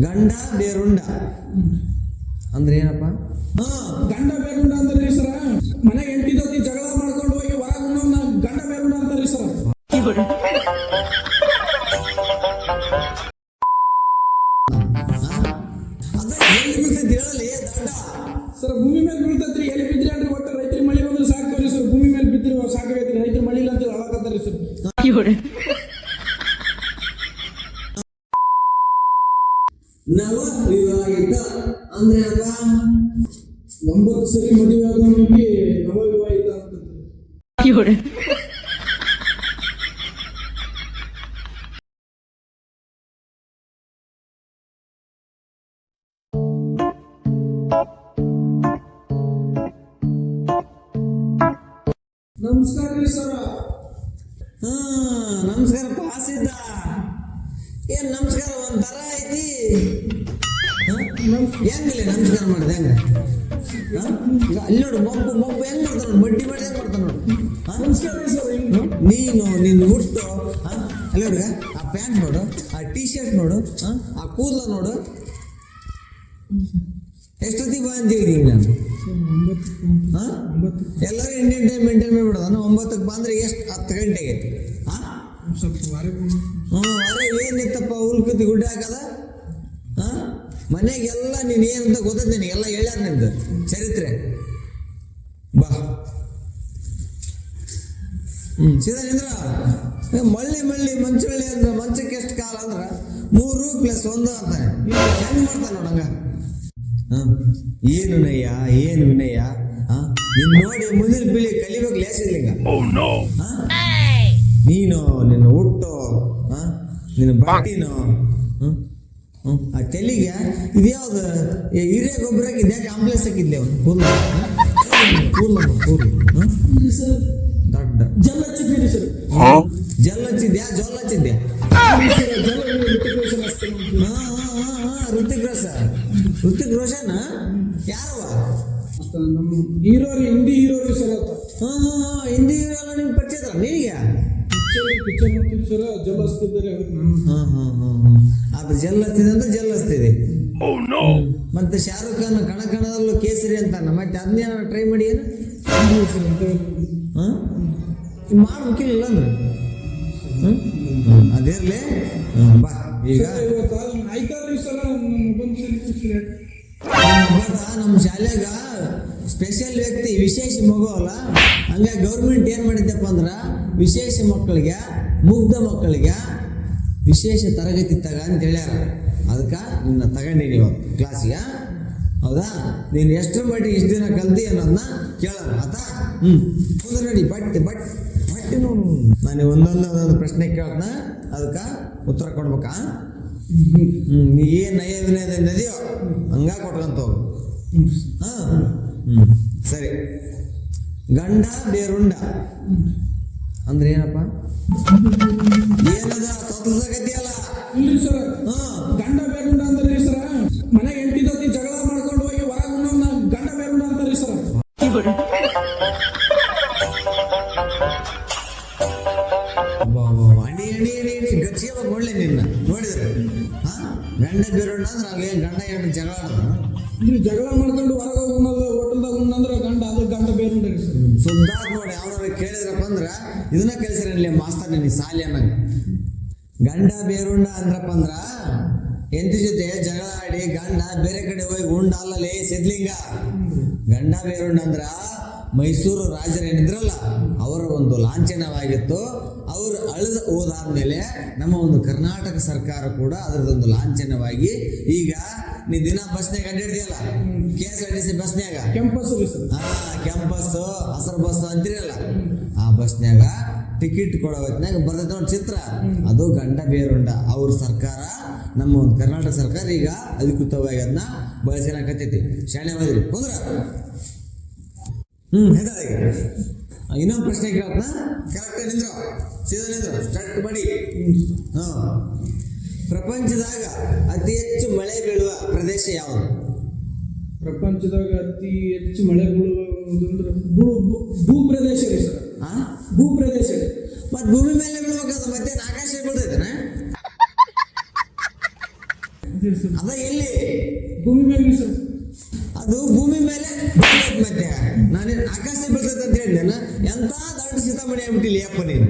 ಗಂಡ ಬೇರುಂಡ. ಅಂದ್ರೆ ಏನಪ್ಪ? ಹಾ ಗಂಡ ಬೇರುಂಡ ಅಂದ್ರೆ ಸರ. ಮನೆಗೆ ಜೊತೆ ಜಗಳ ವಿವಾಹಿತ ಅಂದ್ರೆ ಅದ ಒಂಬತ್ತು ಸರಿ ಮದುವೆ ಆದವನಿಗೆ ಅಂತ ನಮಸ್ಕಾರ ರೀ ಸರ. ಹಾ ನಮಸ್ಕಾರ. ಪಾಸ್ ಏನ್ ಹೆಂಗಿಲ್ಲ ನಮಸ್ಕಾರ ಮಾಡಿದೆ ಹೆಂಗ? ಈಗ ಅಲ್ಲಿ ನೋಡು ಮಬ್ಬು ಮಬ್ಬು ಹೆಂಗ್ ಮಾಡ್ತಾನ ನೋಡು ಬಡ್ಡಿ ಮಾಡಿ ಹೆಂಗ್ ಮಾಡ್ತಾನ ನೋಡು? ನಮಸ್ಕಾರ ನೀನು ನಿನ್ನ ಹುಟ್ಟು? ಅಲ್ಲಿ ನೋಡು ಆ ಪ್ಯಾಂಟ್ ನೋಡು ಆ ಟೀ ಶರ್ಟ್ ನೋಡು? ಆ ಕೂದಲ ನೋಡು. ಎಷ್ಟೊತ್ತಿಗೆ ಬಾ ಅಂತೀವಿ ಈಗ ನಾನು? ಎಲ್ಲರೂ ಇಂಡಿಯನ್ ಟೈಮ್ ಮೇಂಟೈನ್ ಮಾಡ್ಬಿಡೋದು. ನಾನು ಒಂಬತ್ತಕ್ಕೆ ಬಂದ್ರೆ ಎಷ್ಟು? ಹತ್ತು ಗಂಟೆಗೆ. ಹಾ? ಸ್ವಲ್ಪ ವಾರೆ ಹ್ಞೂ ಅರೆ ಏನಿತ್ತಪ್ಪ ಉಲ್ಕತಿ ಗುಡ್ಡ ಹಾಕದ? ಮನೆಗೆಲ್ಲ ನೀನು ಏನಂತ ಗೊತ್ತೈತೆ ನಿನಗೆಲ್ಲ ಹೇಳ್ಯಾರ ನಿಂದು. ಚರಿತ್ರೆ. ಬಾ. ಹ್ಮ್. ಸೀದಾ ನಿಂದ್ರ ಏ, ಮಳ್ಳಿ ಮಳ್ಳಿ ಮಂಚಳ್ಳಿ ಅಂದ್ರೆ ಮಂಚಕ್ಕೆ ಎಷ್ಟು ಕಾಲ ಅಂದ್ರೆ ಮೂರು ಪ್ಲಸ್ ಒಂದು ಅಂತಾನೆ ಹೆಂಗ್ ಮಾಡ್ತಾನೆ ನೋಡಂಗ ಹಾ? ಏನು ನಯ್ಯ ಏನು ವಿನಯ್ಯ? ಹಾ? ನಿನ್ ನೋಡಿ ಮುಂದಿನ ಪೀಳಿ ಕಲಿಬೇಕು ಲೇಸಿರ್ಲಿಂಗ ಹಾ? ನೀನು ನಿನ್ನ ಹುಟ್ಟು? ನಿನ್ನ ಬಾಟಿನೋ ಹ್ಮ್? ಆ ತೆಲಿಗೆ ಇದ್ಯಾವ್ದು ಏ, ಹಿರಿಯ ಗೊಬ್ಬರಕ್ಕೆ ಇದ್ಯಾ ಕಾಂಪ್ಲೆಕ್ಸ್ ಹಾಕಿದ್ಲೆ ಅವನು? ಕೂದಲು ಕೂದಲು ಕೂದಲು ದೊಡ್ಡ. ಜಲ್ಲ ಹಚ್ಚಿದ್ದೀರಿ ಸರ್ ಜಲ್ ಹಚ್ಚಿದ್ಯಾ ಜೋಲ್ ಹಚ್ಚಿದ್ಯಾ? ಜಲ್ಲ ರಿಟಿಕೇಶನ್ ಹಚ್ತೀನಿ ಹಾ ಹಾ ಹಾ ಹಾ ಋತಿಕ್ ರೋಷನ್ ಋತಿಕ್ ರೋಷನ್? ಯಾರವ ನಮ್ಮ ಹೀರೋ ರೀ ಹಿಂದಿ ಹೀರೋ ರೀ ಸರ್ ಹಾಂ ಹಾ ಹಿಂದಿ ಹೀರೋ ನಿಮ್ಗೆ ಪರಿಚಯ ನಿನಗೆ? ಅದು ಜಲ್ ಹತ್ತಿದೆ ಅಂದ್ರೆ ಜಲ್ ಹಚ್ತಿದೆ ಮತ್ತೆ ಶಾರುಖ್ ಖಾನ್ ಕಣ ಕಣದಲ್ಲೂ ಕೇಸರಿ ಅಂತಾನ ಮತ್ತೆ ಅದನ್ನೇನ ಟ್ರೈ ಮಾಡಿ ಏನು? ಮಾಡ್ಬೇಕಿಲ್ಲ ಅಂದ್ರೆ. ಅದಿರ್ಲಿ. ಬಾ. ಈಗ ನಮ್ಮ ಶಾಲ್ಯಾಗ ಸ್ಪೆಷಲ್ ವ್ಯಕ್ತಿ, ವಿಶೇಷ ಮಗು ಅಲ್ಲ? ಹಂಗಾಗಿ ಗೌರ್ಮೆಂಟ್ ಏನು ಮಾಡಿದ್ದಪ್ಪ ಅಂದ್ರೆ, ವಿಶೇಷ ಮಕ್ಕಳಿಗೆ, ಮುಗ್ಧ ಮಕ್ಕಳಿಗೆ ವಿಶೇಷ ತರಗತಿ ತಗ ಅಂತ ಹೇಳ್ಯಾರ. ಅದಕ್ಕೆ ನಿನ್ನ ತಗೊಂಡೀನಿ ಇವತ್ತು ಕ್ಲಾಸಿಗೆ ಹೌದಾ? ನೀನು ಎಷ್ಟು ಮಟ್ಟಿಗೆ ಇಷ್ಟು ದಿನ ಕಲ್ತಿ ಅನ್ನೋದನ್ನ ಕೇಳೋಣ, ಆತಾ? ಹ್ಞೂ ಮುಂದೆ ನೋಡಿ ಬಟ್ ಬಟ್ ಬಟ್ ನಾನು ಒಂದೊಂದು ಒಂದೊಂದು ಪ್ರಶ್ನೆ ಕೇಳೋದ್ನ ಅದಕ್ಕೆ ಉತ್ತರ ಕೊಡ್ಬೇಕಾ? ಹ್ಞೂ ನೀ ಏನು ನಯ ವಿನಯದಿಂದ ಇದೆಯೋ, ಹಂಗ ಕೊಟ್ಕೊಂತ ಹೋಗು. ಹಾ. ಹ್ಮ್. ಸರಿ. ಗಂಡ ಬೇರುಂಡ. ಅಂದ್ರೆ ಏನಪ್ಪ? ಏನದ? ತತ್ವದಗತಿಯಲ್ಲ ಇಲ್ರಿ ಸರ್. ಹಾ. ಗಂಡ ಬೇರುಂಡ ಅಂತಾರ್ರಿ ಸರ್. ಮನೆಗೆ ಹೆಂಡತಿ ಜೊತೆ ಜಗಳ ಮಾಡ್ಕೊಂಡು ಹೋಗಿ ಹೊರಗೆ ಗಂಡ ಬೇರುಂಡ ಅಂತಾರ್ರಿ ಸರ್. ಬಾ ಅಬ್ಬಾ, ಅಡಿ ಅಡಿ ಅಡಿ ಗಚ್ಚಿಗೆ ಒಳ್ಳೆ ನಿನ್ನ. ನೋಡಿದ್ರೆ? ಹಾ? ಗಂಡ ಬೇರುಂಡ ಅಂದ್ರೆ ಅವೇನ್ ಗಂಡ ಎರಡು ಜಗಳ ನೀವು ಜಗಳ ಮಾಡ್ಕೊಂಡು ಹೊರಗೆ ಉಣ್ಣೋದು ಹೋಟೆಲ್ದಾಗ ಉಣ್ಣಂದ್ರೆ ಗಂಡ ಅದು ಗಂಡ ಬೇರೆ ಸರ್ ನೋಡಿ ಅವ್ರ ಕೇಳಿದ್ರಪ್ಪ ಅಂದ್ರೆ ಇದನ್ನ ಕಲಿಸಿರಲಿ ಮಾಸ್ತರ್ ನಿನ್ನ ಸಾಲಿ ಅನ್ನ ಗಂಡ ಬೇರುಂಡ ಅಂದ್ರಪ್ಪ ಅಂದ್ರ ಎಂತಿ ಜೊತೆ ಜಗಳ ಆಡಿ ಗಂಡ ಬೇರೆ ಕಡೆ ಹೋಗಿ ಉಂಡ ಅಲ್ಲಲೇ ಸಿದ್ಲಿಂಗ. ಗಂಡ ಬೇರುಂಡ ಅಂದ್ರ ಮೈಸೂರು ರಾಜರೇನಿದ್ರಲ್ಲ ಅವರ ಒಂದು ಲಾಂಛನವಾಗಿತ್ತು. ಅವರು ಅಳಿದು ಹೋದಾದ್ಮೇಲೆ ನಮ್ಮ ಒಂದು ಕರ್ನಾಟಕ ಸರ್ಕಾರ ಕೂಡ ಅದರದೊಂದು ಲಾಂಛನವಾಗಿ ಈಗ ನೀ ದಿನ ಬಸ್ನಾಗ ಅಡ್ಡಾಡ್ದಿಯಲ್ಲ K S R T C ಬಸ್ನ್ಯಾಗ ಕೆಂಪಸ್ ಕ್ಯಾಂಪಸ್ ಹಸರು ಬಸ್ ಅಂತಿರಲ್ಲ? ಆ ಬಸ್ನ್ಯಾಗ ಟಿಕೆಟ್ ಕೊಡೋ ಹೊತ್ನ್ಯಾಗ ಬರ್ತೈತೆ ಒಂದು ಚಿತ್ರ. ಅದು ಗಂಡ ಬೇರುಂಡ. ಅವ್ರ ಸರ್ಕಾರ ನಮ್ಮ ಒಂದು ಕರ್ನಾಟಕ ಸರ್ಕಾರ ಈಗ ಅಧಿಕೃತವಾಗಿ ಅದನ್ನ ಬಳಸ್ಕೊಳಕತ್ತೈತಿ ಶಾಣೆ ಮಾಡಿದ್ರಿ ಕುಂದ್ರ. ಹ್ಮ್. ಹೆದ ಈಗ ಇನ್ನೊಂದು ಪ್ರಶ್ನೆ ಕೇಳ್ತಾ ಕರೆಕ್ಟ್ ನಿಂದ್ರ ಸೀದಾ ನಿಂದ್ರ ಸ್ಟಾರ್ಟ್ ಮಾಡಿ. ಹಾಂ. ಪ್ರಪಂಚದಾಗ ಅತಿ ಹೆಚ್ಚು ಮಳೆ ಬೀಳುವ ಪ್ರದೇಶ ಯಾವುದು? ಪ್ರಪಂಚದಾಗ ಅತಿ ಹೆಚ್ಚು ಮಳೆ ಬೀಳುವ ಭೂ ಭೂ- ಭೂ ಪ್ರದೇಶ ರೀ ಸರ್. ಹಾಂ ಭೂ ಪ್ರದೇಶ ರೀ. ಮತ್ ಭೂಮಿ ಮೇಲೆ ಬೀಳ್ಬೇಕಾದ್ರೆ ಮತ್ತೆ ಆಕಾಶ ಬೀಳ್ತೈತನ? ಅದೇ ಎಲ್ಲಿ? ಭೂಮಿ ಮೇಲೆ ಸರ್. ಅದು ಭೂಮಿ ಬೀಳ್ತೈತ್ ಮತ್ತೆ ನಾನೇನು ಆಕಾಶ ಬೀಳ್ತೈತೆ ಅಂತ ಹೇಳಿದೆ ಎಂತ ದೊಡ್ಡ ಸೀತಾಮಣಿ ಆಗ್ಬಿಟ್ಟಿಲ್ಲ ಅಪ್ಪ ನೀನು?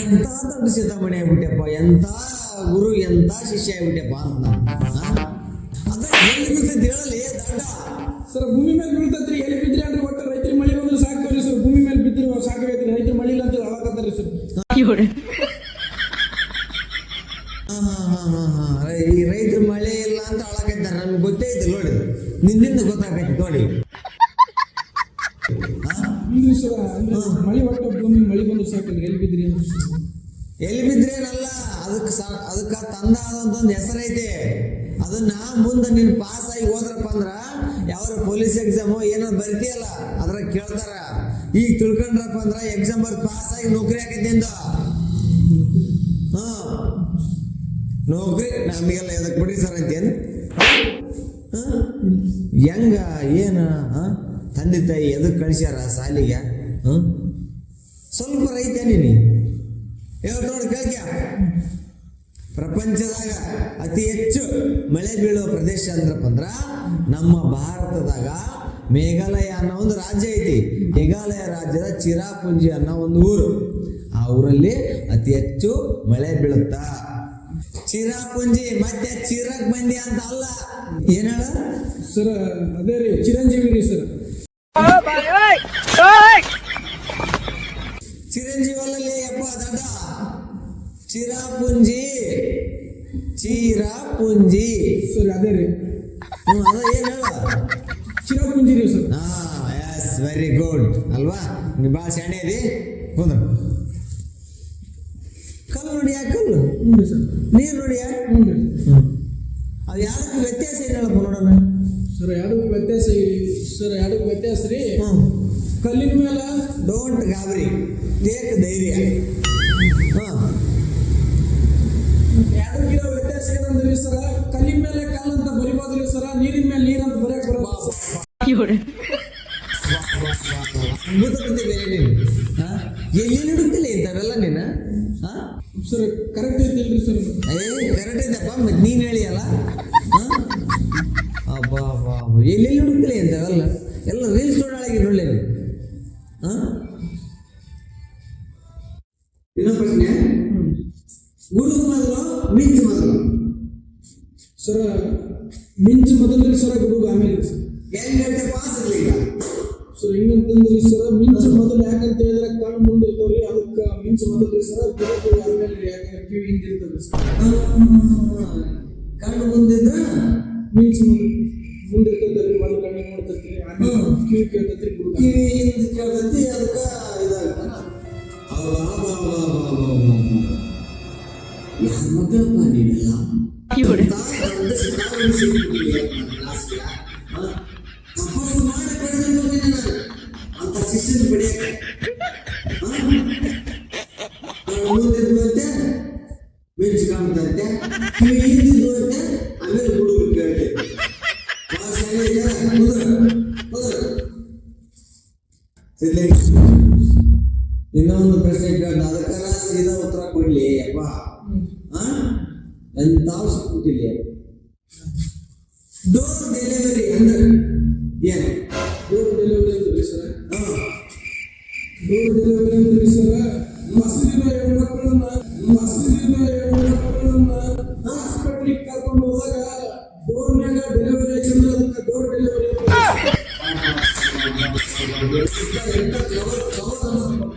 ಎಂತ ದೊಡ್ಡ ಸೀತಾಮಣಿ ಆಗ್ಬಿಟ್ಟೆಪ್ಪ ಎಂತ ಗುರು ಎಂತ ಶಿಷ್ಯ ಆಗ್ಬಿಟ್ಟೆಪ್ಪ ಅಂತ ನಾನು. ಅದ ಎಲ್ಲಿ ಬೀಳ್ತೈತಿ ಹೇಳಲಿ ದಡ್ಡ ಸರ್ ಭೂಮಿ ಮೇಲೆ ಬೀಳ್ತೈತ್ರಿ ಎಲ್ಲಿ ಬಿದ್ರಿ ಅಂದ್ರೆ ಒಟ್ಟು ರೈತರಿ ಮಳಿ ಬಂದ್ರೆ ಸಾಕು ಸರ್ ಭೂಮಿ ಮೇಲೆ ಬಿದ್ದರೆ ಸಾಕಾಗೈತ್ರಿ ರೈತರು ಮಳಿ ಇಲ್ಲ ಅಂತ ಹಾಳಾಕತ್ತಾರಿ ಸರ್. ಬಿದ್ರಿ ಎಲ್ಲಿ ಬಿದ್ರೇನಲ್ಲ ಅದಕ್ಕೆ ಅದಕ್ಕೆ ತಂದ ಆದಂತ ಹೆಸರೈತೆ ಅದನ್ನ ಮುಂದೆ ನೀನ್ ಪಾಸ್ ಆಗಿ ಹೋದ್ರಪ್ಪ ಅಂದ್ರ ಯಾವ ಪೊಲೀಸ್ ಎಕ್ಸಾಮು ಏನೋ ಬರ್ತೀಯಲ್ಲ ಅದ್ರ ಕೇಳ್ತಾರ. ಈಗ ತಿಳ್ಕೊಂಡ್ರಪ್ಪ ಅಂದ್ರ ಎಕ್ಸಾಮ್ ಬರ್ದು ಪಾಸ್ ಆಗಿ ನೌಕರಿ ಹಾಕೈತಿ ಅಂದ ಹಾ ನೌಕರಿ, ನಮಗೆಲ್ಲ ಎದಕ್ ಬಿಡಿ ಸರ್ ಅಂತೇನು? ಹೆಂಗ, ಏನ? ತಂದೆ ತಾಯಿ ಎದಕ್ ಕಳಿಸ್ಯಾರ ಸಾಲಿಗೆ? ಹಾ? ಸ್ವಲ್ಪ ರೈತ ನೀನು ಹೇಳ್ ನೋಡಿ ಕೇಳ್ಕ್ಯ ಪ್ರಪಂಚದಾಗ ಅತಿ ಹೆಚ್ಚು ಮಳೆ ಬೀಳುವ ಪ್ರದೇಶ ಅಂದ್ರಪ್ಪ ಅಂದ್ರ ನಮ್ಮ ಭಾರತದಾಗ ಮೇಘಾಲಯ ಅನ್ನೋ ಒಂದು ರಾಜ್ಯ ಐತಿ. ಮೇಘಾಲಯ ರಾಜ್ಯದ ಚಿರಾಪುಂಜಿ ಅನ್ನೋ ಒಂದು ಊರು. ಆ ಊರಲ್ಲಿ ಅತಿ ಹೆಚ್ಚು ಮಳೆ ಬೀಳುತ್ತಾ. ಚಿರಾಪುಂಜಿ ಮತ್ತೆ ಚಿರಕ್ ಬಂದಿ ಅಂತ ಅಲ್ಲ. ಏನ ಹೇಳ? ಸರ್ ಅದೇ ರೀ ಚಿರಂಜೀವಿ ರೀ ಸರ್ ಚಿರಂಜೀವಲ್ಲಿ ಅಪ್ಪ ದಡ್ಡ ಚಿರಾಪುಂಜಿ ಚಿರಾಪುಂಜಿ. ಸರಿ ಅದೇ ರೀ. ಹ್ಞೂ ಅದ ಏನು ಹೇಳ? ಚಿರಪುಂಜಿ ರೀ ಸರ್. ಹಾ ಎಸ್ ವೆರಿ ಗುಡ್ ಅಲ್ವಾ? ನೀ ಭಾಳ ಶಾಣೆ ಇದೆ ಕುಂದ್ರ ಕಲ್ಲು ನೋಡಿ ಯಾ ಕಲ್ಲು ಹ್ಞೂ ಸರ್. ನೀರು ನೋಡಿ ಯಾಕೆ ಹ್ಞೂ ಅದು ಯಾರಕ್ಕೂ ವ್ಯತ್ಯಾಸ ಏನು ಹೇಳಪ್ಪ ನೋಡೋಣ? ಸರ್ ಎರಡಕ್ಕೂ ವ್ಯತ್ಯಾಸ ಸರ್ ಎರಡಕ್ಕೂ ವ್ಯತ್ಯಾಸ ರೀ? ಹ್ಮ್. ಕಲ್ಲಿನ ಮೇಲೆ ಡೋಂಟ್ ಗಾಬರಿ ಟೇಕ್ ಧೈರ್ಯ. ಹಾ. ಕಿಲೋ ವ್ಯತ್ಯಾಸ ಏನಂದ್ರಿ ಸರ ಕಲ್ಲಿನ ಮೇಲೆ ಕಲ್ಲು ಅಂತ ಬರಿಬೋದ್ರಿ ಸರ ನೀರಿನ ಮೇಲೆ ನೀರು ಅಂತ ಬರೆಯಕ್ ಬರೋದು ಅದ್ಭುತ ಕತೆ ಬೇರೆ ನೀನು. ಹಾ? ಎಲ್ಲಿ ಹುಡುಕ್ತಿಲ್ಲ ಇಂಥವೆಲ್ಲ ನೀನು? ಹಾ? ಸರ್ ಕರೆಕ್ಟ್ ಐತಿಲ್ರಿ ಸರ್. ಏ ಕರೆಕ್ಟ್ ಐತಪ್ಪ ಮತ್ತೆ ನೀನು ಹೇಳಿಯಲ್ಲ ಹಾ? ಅಬ್ಬಾ ಅಬ್ಬಾ. ಎಲ್ಲೆಲ್ಲಿ ಹುಡುಕ್ತಿಲ್ಲ ಇಂಥವೆಲ್ಲ ಎಲ್ಲ ರೀಲ್ಸ್ ಹಾ ಇನ್ನೊಂದು ಪ್ರಶ್ನೆ ಗುಡುಗು ಮೊದಲು ಮಿಂಚು ಮೊದಲು ಸರ ಮಿಂಚು ಮೊದಲ್ರಿ ಸರ ಗುಡುಗು ಆಮೇಲೆ ರೀ ಸರ್. ಹೆಂಗ್ ಗಂಟೆ ಪಾಸ್ ಇರ್ಲಿಲ್ಲ ಸರ್ ಹೆಂಗಂತಂದ್ರಿ ಸರ ಮಿಂಚು ಮೊದಲು ಯಾಕಂತ ಹೇಳಿದ್ರೆ ಕಣ್ಣು ಮುಂದೆ ಇರ್ತಾವ್ರಿ ಅದಕ್ಕೆ ಮಿಂಚು ಮೊದಲ್ರಿ ಸರ ಗುಡುಗು ಆಮೇಲೆ ರೀ ಯಾಕಂದ್ರೆ ಕಿವಿ ಹಿಂದೆ ಇರ್ತದ್ರಿ ಸರ್ ಕಣ್ಣು ಮುಂದಿದ್ರ ಮಿಂಚು ಮುಂದೆ ಮುಂದೆ ಇರ್ತದ್ರಿ ಮೊದಲು ಕಣ್ಣು ನೋಡ್ತೈತ್ರಿ ಆಮೇಲೆ ಹ್ಮ್. ಕಿವಿ ಕೇಳ್ತೈತ್ರಿ ಗುಡುಗು ಕಿವಿ ಹಿಂದೆ ಕೇಳ್ತೈತಿ ಅದಕ್ಕ ಇದಾಗತ್ತಲ್ಲ ಯಾರ ಮಕ್ಕಳಪ್ಪ ನೀವೆಲ್ಲ ಡೋರ್ ಡೆಲಿವರಿ ಅಂದ್ರೆ ಏನು ಡೋರ್ ಡೆಲಿವರಿ ಅಂದ್ರಿ ಸರ ಹಾ. ಡೋರ್ ಡೆಲಿವರಿ ಅಂದ್ರಿ ಸರ ಮಸೂರಿನ ಹೆಣ್ಮಕ್ಳನ್ನ ಮಸೂರಿನ ಹೆಣ್ಮಕ್ಳನ್ನ ಹಾಸ್ಪಿಟ್ಲಿಗೆ ಕರ್ಕೊಂಡು ಹೋದಾಗ ಡೋರ್ನ್ಯಾಗ ಡೆಲಿವರಿ ಆಗಿಂದ್ರೆ ಅದಕ್ಕೆ ಡೋರ್ ಡೆಲಿವರಿ ಎಂತ clever- clever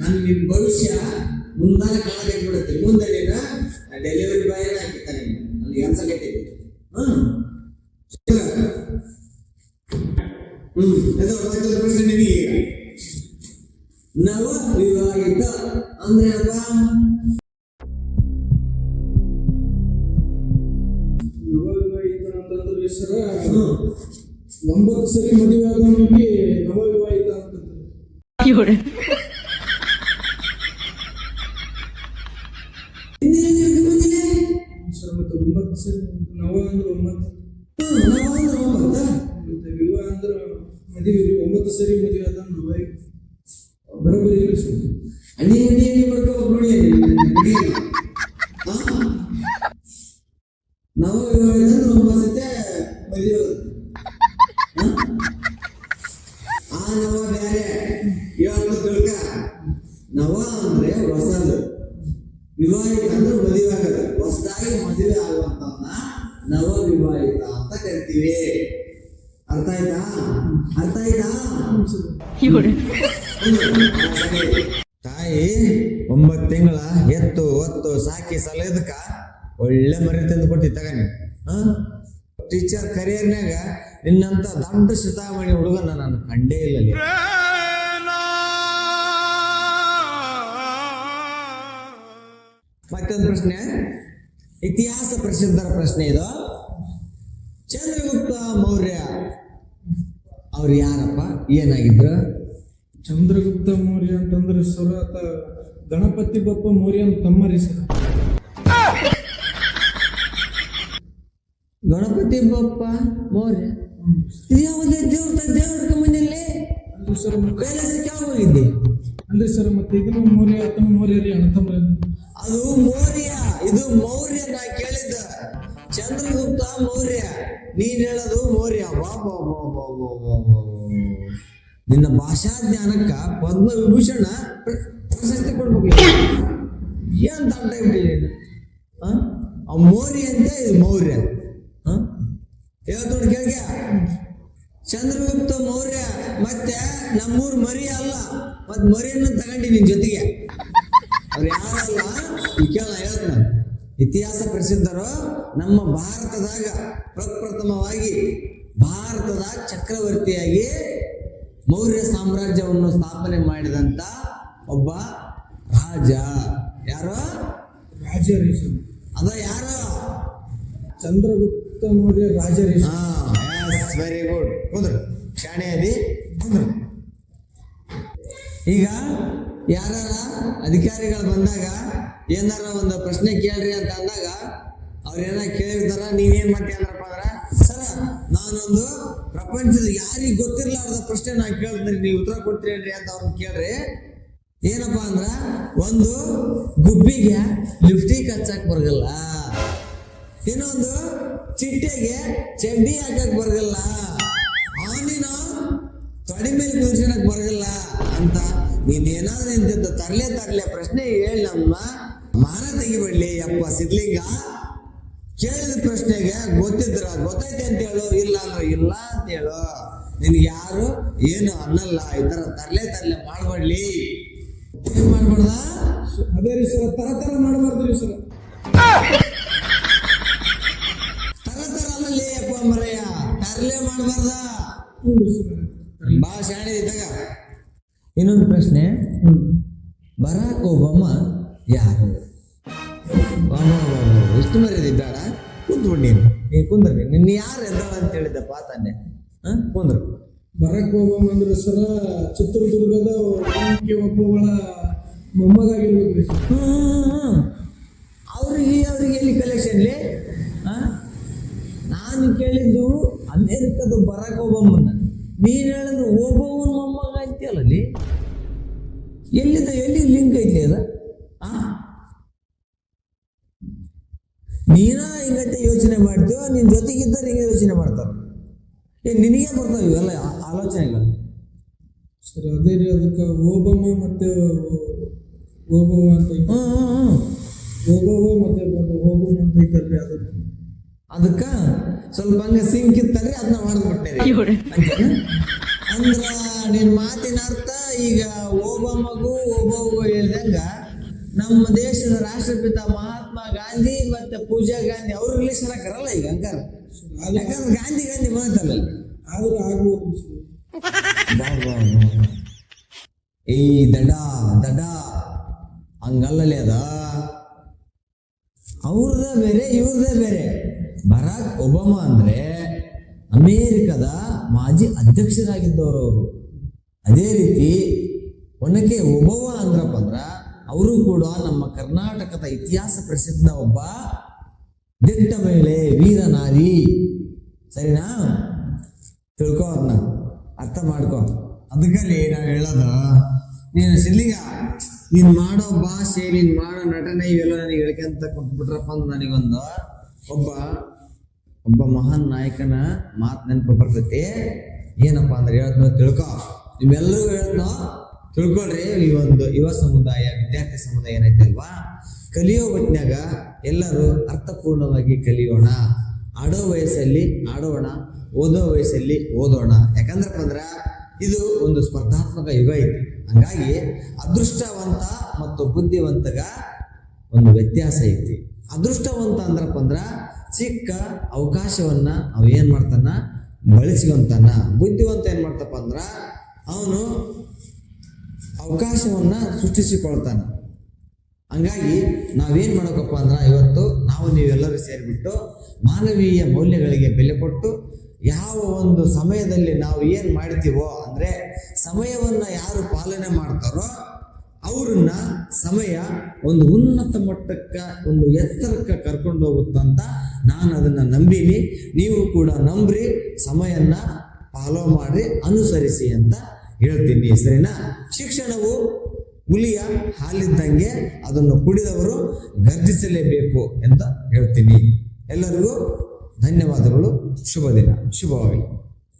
ನಾನು ನಿಮ್ಮ ಭವಿಷ್ಯ ಮುಂದಾನೆ ಕಾಣಬೇಕು ಬಿಡುತ್ತೆ ಮುಂದೆ 有人。ನವ ಅಂದ್ರೆ ನವ ಅಂದ್ರೆ ಒಂಬತ್ತ ವಿವಾಹ ಅಂದ್ರೆ ಮದುವೆ ಒಂಬತ್ತು ಸರಿ ಮದುವೆ ಅದ ನವ ಬರೋಬ್ಬರಿ ಇಲ್ಲ ನವ ಅಂದ್ರೆ ಹೊಸದು. ವಿವಾಹಿತ ಅಂದ್ರೆ ಮದುವೆ ಆಗದು. ಹೊಸದಾಗಿ ಮದುವೆ ಆಗುವಂತವನ್ನ ನವ ವಿವಾಹಿತ ಅಂತ ಕರಿತೀವಿ. ಅರ್ಥ ಆಯ್ತಾ? ಅರ್ಥ ಆಯ್ತಾ? ತಾಯಿ, ಒಂಬತ್ತು ತಿಂಗಳ ಎತ್ತು ಒತ್ತು ಸಾಕಿ ಸಲಹದಕ್ಕ ಒಳ್ಳೆ ಮರಿ ತಂದು ಕೊಟ್ಟಿ ತಗನಿ. ಟೀಚರ್ ಕರಿಯರ್ನಾಗ ನಿನ್ನಂತ ದೊಡ್ಡ ಶತಾವಣಿ ಹುಡುಗನ ನಾನು ಕಂಡೇ ಇಲ್ಲ ಮತ್ತೊಂದು ಪ್ರಶ್ನೆ. ಇತಿಹಾಸ ಪ್ರಸಿದ್ಧರ ಪ್ರಶ್ನೆ ಇದು. ಚಂದ್ರಗುಪ್ತ ಮೌರ್ಯ ಅವ್ರು ಯಾರಪ್ಪ? ಏನಾಗಿದ್ರು? ಚಂದ್ರಗುಪ್ತ ಮೌರ್ಯ ಅಂತಂದ್ರೆ ಸರ್ ಆತ ಗಣಪತಿ ಬಪ್ಪ ಮೌರ್ಯ ಅಂತ ತಮ್ಮರಿ ಸರ್. ಗಣಪತಿ ಬಪ್ಪ ಮೌರ್ಯ? ಇದು ಯಾವುದೇ ದೇವ್ರ ದೇವ್ರ ಮನೆಯಲ್ಲಿ? ಸರ್ ಕೈಲಾಸಕ್ಕೆ ಯಾವ ಹೋಗಿದ್ದೆ? ಅಂದ್ರೆ ಸರ್ ಮತ್ತೆ ಇದನ್ನು ಮೌರ್ಯ ಆತನ ಮೌರ್ಯ ರೀ ಅಣ್ಣ ತಮ್ಮ ಅದು ಮೌರ್ಯ, ಇದು ಮೌರ್ಯ ನಾ ಕೇಳಿದ್ದ. ಚಂದ್ರಗುಪ್ತ ಮೌರ್ಯ, ನೀನ್ ಹೇಳೋದು ಮೌರ್ಯ. ನಿನ್ನ ಭಾಷಾ ಜ್ಞಾನಕ್ಕ ಪದ್ಮ ವಿಭೂಷಣ ಪ್ರಶಸ್ತಿ ಕೊಡ್ಬೇಕು ಏನ್ ತಂಡ ಆ ಮೌರ್ಯ ಅಂತ, ಇದು ಮೌರ್ಯ. ಹೇಳ್ತೋಡ್ ಕೇಳ್ಗೆ. ಚಂದ್ರಗುಪ್ತ ಮೌರ್ಯ, ಮತ್ತೆ ನಮ್ಮೂರು ಮರಿ ಅಲ್ಲ. ಮತ್ ಮರಿಯನ್ನು ತಗೊಂಡಿ ನಿನ್ ಜೊತೆಗೆ. ಅವ್ರು ಯಾರಲ್ಲ ಈ ಕೇಳ ಹೇಳ ಇತಿಹಾಸ ಪ್ರಸಿದ್ಧರು ನಮ್ಮ ಭಾರತದಾಗ ಪ್ರಪ್ರಥಮವಾಗಿ ಭಾರತದ ಚಕ್ರವರ್ತಿಯಾಗಿ ಮೌರ್ಯ ಸಾಮ್ರಾಜ್ಯವನ್ನು ಸ್ಥಾಪನೆ ಮಾಡಿದಂತ ಒಬ್ಬ ರಾಜ. ಯಾರು? ರಾಜ ಅದ ಯಾರು? ಚಂದ್ರಗುಪ್ತ ಮೌರ್ಯ ರಾಜ ವೆರಿ ಗುಡ್ ಕುಂದ್ರು. ಶಾಣೆ ಅದಿ ಕುಂದ್ರು. ಈಗ ಯಾರ ಅಧಿಕಾರಿಗಳು ಬಂದಾಗ ಏನಾರ ಒಂದು ಪ್ರಶ್ನೆ ಕೇಳ್ರಿ ಅಂತ ಅಂದಾಗ ಅವ್ರ ಏನ ಕೇಳಿರ್ತಾರ ನೀವೇನ್ ಮಾಡ್ತೀಯ ಅಂದ್ರಪ್ಪ ಅಂದ್ರ, ಸರ, ನಾನೊಂದು ಪ್ರಪಂಚದ ಯಾರಿಗ್ ಗೊತ್ತಿರ್ಲಾರ್ದ ಪ್ರಶ್ನೆ ನಾ ಕೇಳ್ತೀನಿ, ನೀವು ಉತ್ತರ ಕೊಡ್ತೀರೇನ್ರಿ ಅಂತ ಅವ್ರನ್ನ ಕೇಳ್ರಿ. ಏನಪ್ಪಾ ಅಂದ್ರ, ಒಂದು ಗುಬ್ಬಿಗೆ ಲಿಫ್ಟಿಗೆ ಹಚ್ಚಕ್ ಬರಗಲ್ಲ. ಇನ್ನೊಂದು ಚಿಟ್ಟೆಗೆ ಚಡ್ಡಿ ಹಾಕಕ್ ಬರಗಲ್ಲ. ಅವನಿನ ತೊಡೆ ಮೇಲೆ ಬರಗಲ್ಲ ಅಂತ ನೀನೇನಾದ್ರು ನಿಂತಿದ್ದ ತರಲೆ ತರ್ಲೆ ಪ್ರಶ್ನೆ ಹೇಳಿ ನಮ್ಮ ಮಾನ ತೆಗಿಬಿಡ್ಲಿ ಯಪ್ಪ ಸಿದ್ಲಿಂಗ. ಕೇಳಿದ ಪ್ರಶ್ನೆಗೆ ಗೊತ್ತಿದ್ರ ಗೊತ್ತೈತೆ ಅಂತ ಹೇಳು ಇಲ್ಲ ಅಂದ್ರೆ ಇಲ್ಲ ಅಂತ ಹೇಳು. ನಿನ್ಗೆ ಯಾರು ಏನು ಅನ್ನಲ್ಲ ಈ ತರ ತರಲೆ ತರ್ಲೆ ಮಾಡ್ಬೇಡ್ಲಿ ಏನ್ ಮಾಡ್ಬಾರ್ದ? ಅದೇ ರೀ ಸರ್ ತರ ತರ ಮಾಡಬಾರ್ದು ರೀ ಸರ್. ತರ ತರ ಅಲ್ಲಲ್ಲಿ ಅಪ್ಪ ಮರಯ್ಯ ತರಲೆ ಮಾಡ್ಬಾರ್ದ? ಭಾಳ ಶಾಣೆ ಇದ್ದಾಗ ಇನ್ನೊಂದು ಪ್ರಶ್ನೆ. ಬರಾಕ್ ಒಬಾಮ ಯಾರು? ಎಷ್ಟು ಮರ್ಯಾದೆ ಇದ್ದಾಳ ಕುಂತ್ಬಿಡ್ ನೀನು. ನೀ ಕುಂದ್ರಿ ನಿನ್ನ ಯಾರು ಎದ್ದಾಳ ಅಂತ ಹೇಳಿದ್ದಪ್ಪ ತಾನೆ. ಹಾ? ಕುಂದ್ರು. ಬರಾಕ್ ಒಬಾಮ ಅಂದ್ರೆ ಸರ ಚಿತ್ರದುರ್ಗದ ಒಬ್ಬಗಳ ಮೊಮ್ಮಗ ಆಗಿರ್ಬೇಕು ರೀ ಸರ್. ಹ್ಮ್. ಅವ್ರಿಗೆ ಅವ್ರಿಗೆ ಎಲ್ಲಿ ಕಲೆಕ್ಷನ್ಲಿ ನಾನು ಕೇಳಿದ್ದು ಅಮೇರಿಕದ ಬರಾಕ್ ಒಬಾಮನ್ನ ನೀನು ಹೇಳಿದ್ರೆ ಒಬ್ಬವನ ಮೊಮ್ಮಗ ಅಂತೀಯಲ್ಲ ಅಲ್ಲಿ? ಎಲ್ಲಿದ ಎಲ್ಲಿ ಲಿಂಕ್ ಐತಿ ಅದ? ನೀನ ಹಿಂಗತ್ತೆ ಯೋಚನೆ ಮಾಡ್ತೀವ ನಿನ್ನ ಜೊತೆಗಿದ್ದರೆ ಹಿಂಗೆ ಯೋಚನೆ ಮಾಡ್ತಾರ. ಏ ನಿನಗೆ ಬರ್ತಾವ ಇವೆಲ್ಲ ಆಲೋಚನೆಗಳು? ಸರಿ ಅದೇ ರೀ ಅದಕ್ಕೆ ಓಬಮ್ಮ ಮತ್ತೆ ಓಬವ ಅಂತ ಹ್ಞೂ ಹ್ಞೂ ಓಬವ್ವ ಮತ್ತೆ ಓಬಮ್ಮ ಅಂತ ಐತಲ್ರಿ ಅದಕ್ಕೆ ಅದಕ್ಕ ಸ್ವಲ್ಪ ಹಂಗ ಸಿಂಕಿತ್ತಲ್ರಿ ಅದನ್ನ ಮಾಡಿದ್ಬಿಟ್ಟೆ ಅಂದ್ರ ನಿನ್ ಮಾತಿನ ಅರ್ಥ ಈಗ ಒಬ್ಬ ಮಗು ಒಬ್ಬ ಹೇಳ್ದಂಗ ನಮ್ಮ ದೇಶದ ರಾಷ್ಟ್ರಪಿತ ಮಹಾತ್ಮ ಗಾಂಧಿ ಮತ್ತೆ ಪೂಜಾ ಗಾಂಧಿ ಅವ್ರ ರಿಲೇಷನ್ ಕರಲ್ಲ ಈಗ ಹಂಗಾರ ಯಾಕಂದ್ರೆ ಗಾಂಧಿ ಗಾಂಧಿ ಮಾತಲ್ಲ. ಆದ್ರೂ ಆಗ್ಬೋದು ಏ ದಡ ದಡ. ಹಂಗಲ್ಲಲೇ ಅದ. ಅವ್ರದ ಬೇರೆ ಇವ್ರದೇ ಬೇರೆ. ಬರಾಕ್ ಒಬಾಮಾ ಅಂದ್ರೆ ಅಮೇರಿಕದ ಮಾಜಿ ಅಧ್ಯಕ್ಷರಾಗಿದ್ದವರು ಅವರು. ಅದೇ ರೀತಿ ಒನಕೆ ಒಬವ ಅಂದ್ರಪ್ಪ ಅಂದ್ರ ಅವರು ಕೂಡ ನಮ್ಮ ಕರ್ನಾಟಕದ ಇತಿಹಾಸ ಪ್ರಸಿದ್ಧ ಒಬ್ಬ ದಿಟ್ಟ ಮಹಿಳೆ, ವೀರ ನಾರಿ. ಸರಿನಾ? ತಿಳ್ಕೊ ಅದನ್ನ ಅರ್ಥ ಮಾಡ್ಕೊ. ಅದಕ್ಕಲ್ಲಿ ನಾವು ಹೇಳೋದು, ನೀನು ಸಿಲ್ಲಿಗ, ನೀನ್ ಮಾಡೋ ಭಾಷೆ, ನೀನ್ ಮಾಡೋ ನಟನೆ ಇವೆಲ್ಲ ನನಗೆ ಹೇಳ್ಕೊಂತ ಕೊಟ್ಬಿಟ್ರಪ್ಪ ಅಂತ ನನಗೊಂದು. ಒಬ್ಬ ಒಬ್ಬ ಮಹಾನ್ ನಾಯಕನ ಮಾತು ನೆನಪು ಬರ್ತೈತಿ. ಏನಪ್ಪ ಅಂದ್ರೆ ಹೇಳದ್ನ ತಿಳ್ಕೊ. ನಿಮ್ಮೆಲ್ಲರೂ ಹೇಳದ್ನೋ ತಿಳ್ಕೊಳ್ರಿ. ಈ ಒಂದು ಯುವ ಸಮುದಾಯ, ವಿದ್ಯಾರ್ಥಿ ಸಮುದಾಯ ಏನೈತೆ ಅಲ್ವಾ? ಕಲಿಯೋ ಹೊತ್ತಿನಾಗ ಎಲ್ಲರೂ ಅರ್ಥಪೂರ್ಣವಾಗಿ ಕಲಿಯೋಣ. ಆಡೋ ವಯಸ್ಸಲ್ಲಿ ಆಡೋಣ, ಓದೋ ವಯಸ್ಸಲ್ಲಿ ಓದೋಣ. ಯಾಕಂದ್ರಪ್ಪ ಅಂದ್ರ ಇದು ಒಂದು ಸ್ಪರ್ಧಾತ್ಮಕ ಯುಗ ಐತಿ. ಹಂಗಾಗಿ ಅದೃಷ್ಟವಂತ ಮತ್ತು ಬುದ್ಧಿವಂತಗ ಒಂದು ವ್ಯತ್ಯಾಸ ಐತಿ. ಅದೃಷ್ಟವಂತ ಅಂದ್ರಪ್ಪ ಅಂದ್ರ ಚಿಕ್ಕ ಅವಕಾಶವನ್ನ ಅವ ಏನ್ ಮಾಡ್ತಾನ? ಬಳಸ್ಕೊಂತಾನ. ಬುದ್ಧಿವಂತ ಏನ್ ಮಾಡ್ತಪ್ಪ ಅಂದ್ರ ಅವನು ಅವಕಾಶವನ್ನ ಸೃಷ್ಟಿಸಿಕೊಳ್ತಾನ. ಹಂಗಾಗಿ ನಾವೇನ್ ಮಾಡಬೇಕಪ್ಪ ಅಂದ್ರ ಇವತ್ತು ನಾವು ನೀವೆಲ್ಲರೂ ಸೇರಿಬಿಟ್ಟು ಮಾನವೀಯ ಮೌಲ್ಯಗಳಿಗೆ ಬೆಲೆ ಕೊಟ್ಟು ಯಾವ ಒಂದು ಸಮಯದಲ್ಲಿ ನಾವು ಏನ್ ಮಾಡ್ತೀವೋ ಅಂದ್ರೆ ಸಮಯವನ್ನ ಯಾರು ಪಾಲನೆ ಮಾಡ್ತಾರೋ ಅವ್ರನ್ನ ಸಮಯ ಒಂದು ಉನ್ನತ ಮಟ್ಟಕ್ಕೆ, ಒಂದು ಎತ್ತರಕ್ಕೆ ಕರ್ಕೊಂಡು ಹೋಗುತ್ತಂತ ನಾನು ಅದನ್ನ ನಂಬಿನಿ. ನೀವು ಕೂಡ ನಂಬ್ರಿ, ಸಮಯನ್ನ ಫಾಲೋ ಮಾಡಿ, ಅನುಸರಿಸಿ ಅಂತ ಹೇಳ್ತೀನಿ, ಸರಿನಾ? ಶಿಕ್ಷಣವು ಹುಲಿಯ ಹಾಲಿದ್ದಂಗೆ ಅದನ್ನು ಕುಡಿದವರು ಗರ್ಜಿಸಲೇಬೇಕು ಅಂತ ಹೇಳ್ತೀನಿ. ಎಲ್ಲರಿಗೂ ಧನ್ಯವಾದಗಳು. ಶುಭ ದಿನ. ಶುಭವಾಗಲಿ.